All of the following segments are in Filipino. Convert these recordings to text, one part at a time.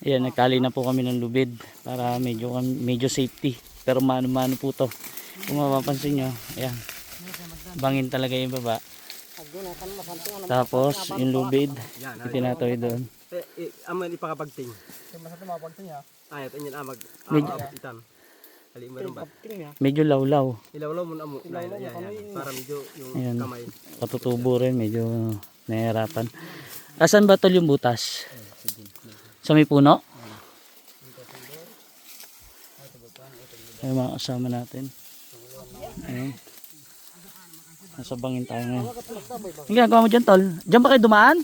Ayan, nagtali na po kami ng lubid para medyo, medyo safety. Pero mano-mano po to. Kung mapapansin nyo, ayan. Bangin talaga yung baba. Tapos, yung lubid, Yan, itinatoy doon. Eh, eh, aman ipakapagting. Ya. Ayat, anyan amag. Medyo- Amag? Pagting ya. Medyo lawlaw. Ilaw-law mo na mo. Yan, yan, yan. Para medyo yung kamay. Katutubo rin, medyo nahihirapan. Asan ba tol yung butas? Sa may puno? Ay mga kasama natin. Ayun. Nasa bangin tayo ngayon. Ang ginagawa mo dyan tol? Diyan ba kayo dumaan?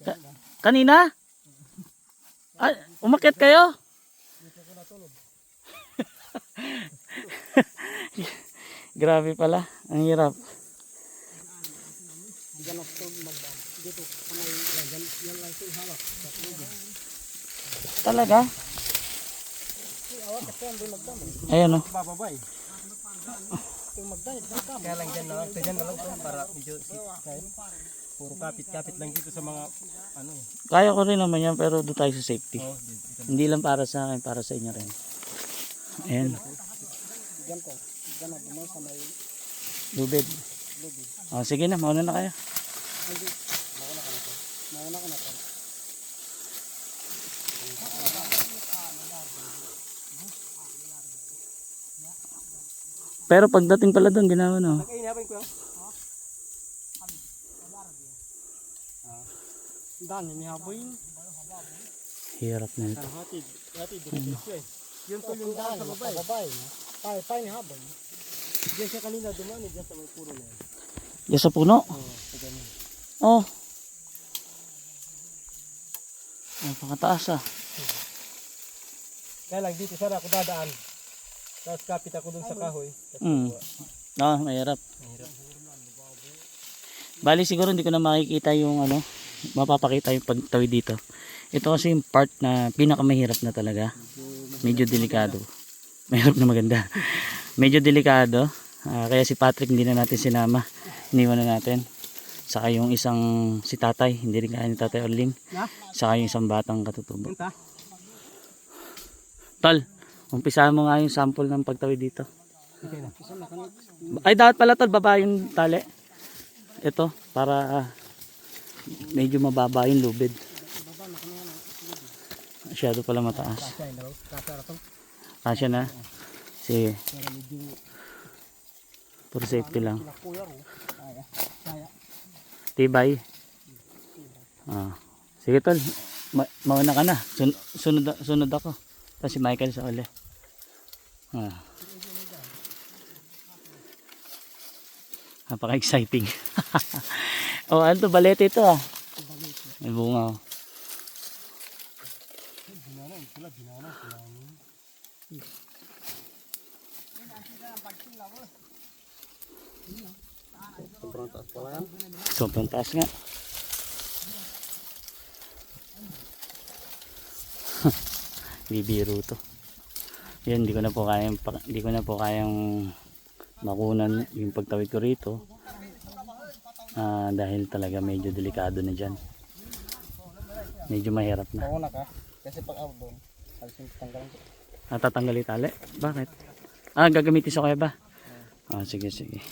Ka- kanina? Ah, umakyat kayo? Grabe pala. Ang hirap. Ganok to magdam. Dito kamay yan yan yan lang sin hawak. Talaga? Ayan o. Bababay. Magdam, magdam. Kaya lang dyan na lang. Dyan na lang para medyo. Puro kapit-kapit lang dito sa mga ano. Kaya ko rin naman yan pero doon tayo sa safety. Oh. Hindi lang para sa akin, para sa inyo rin. Ayan, Diyan ko. Diyan na dumay sa may lubid. lobby. Oh, sige na, mauna na kayo. Hindi. Mauna ka na to. Mauna ka na to. Pero pagdating pala doon, ginawa no. Ay, inapin ko. Dan ni haboy. Hirap na ito. Hatid. Hatid dito siya. Yung to yung daan sa babae. Babae. Tay tay ni haboy. Diyan siya kanina dumani diyan sa may puro na. yan. Diyan sa puno? Oo, sa ganun. Oh. Napakataas ah. Kaya lang dito sana ako dadaan. Tapos kapit ako dun sa kahoy. Mm. Ah, mahirap. Bali siguro hindi ko na makikita yung ano, mapapakita yung pagtawid dito. Ito kasi yung part na pinakamahirap na talaga. Medyo delikado. Mahirap na maganda. Medyo delikado. Ah, kaya si Patrick hindi na natin sinama. Iniwan na natin. Saka yung isang si tatay, hindi rin kaya ni tatay Orling. Saka yung isang batang katutubo. Tol, umpisahan mo nga yung sample ng pagtawid dito. Ay, dapat pala tol, baba yung tali. Ito, para ah, medyo mababa yung lubid. Masyado pala mataas. Kaya. Kasya na. Sige, for safety lang. ro. Kaya. Kaya. Tibay. Ah. Sige tol, Ma mauna ka na. Sun sunod, sunod ako. Tapos si Michael sa uli. Ah. Napaka-exciting. oh, ano to? Balete ito ah. May bunga oh. Sobrang taas pala yan. Sobrang taas nga. Bibiro to. Yan, hindi ko na po kayang hindi ko na po kayang makunan yung pagtawid ko rito. Ah, dahil talaga medyo delikado na diyan. Medyo mahirap na. Mauna ka. Kasi pag doon, alisin ko tanggalan ko. Natatanggal yung tali? Bakit? Ah, gagamitin sa kaya ba? Ah, sige, sige.